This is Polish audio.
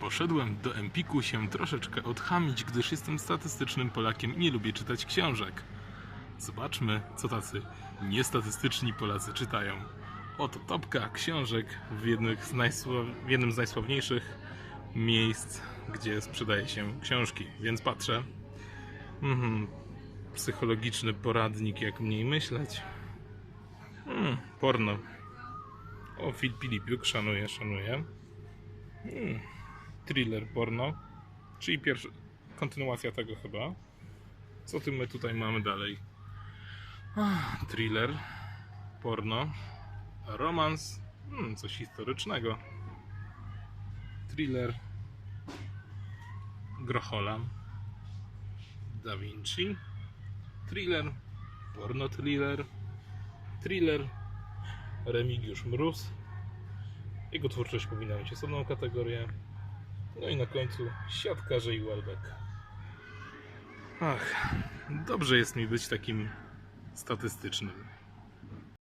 Poszedłem do Empiku się troszeczkę odchamić, gdyż jestem statystycznym Polakiem i nie lubię czytać książek. Zobaczmy, co tacy niestatystyczni Polacy czytają. Oto topka książek w, w jednym z najsławniejszych miejsc, gdzie sprzedaje się książki. Więc patrzę. Mhm. Psychologiczny poradnik, jak mniej myśleć. Hmm, porno. O, Filip Pilipiuk, szanuję, szanuję. Hmm, thriller porno. Czyli pierwsza kontynuacja tego chyba. Co ty my tutaj mamy dalej? Ah, thriller, porno, romans, hmm, coś historycznego. Thriller, Grochola, Da Vinci, thriller, porno thriller, thriller, Remigiusz Mróz. Jego twórczość powinna mieć osobną kategorię. No i na końcu siatkarze i Welbeck. Ach, dobrze jest mi być takim statystycznym.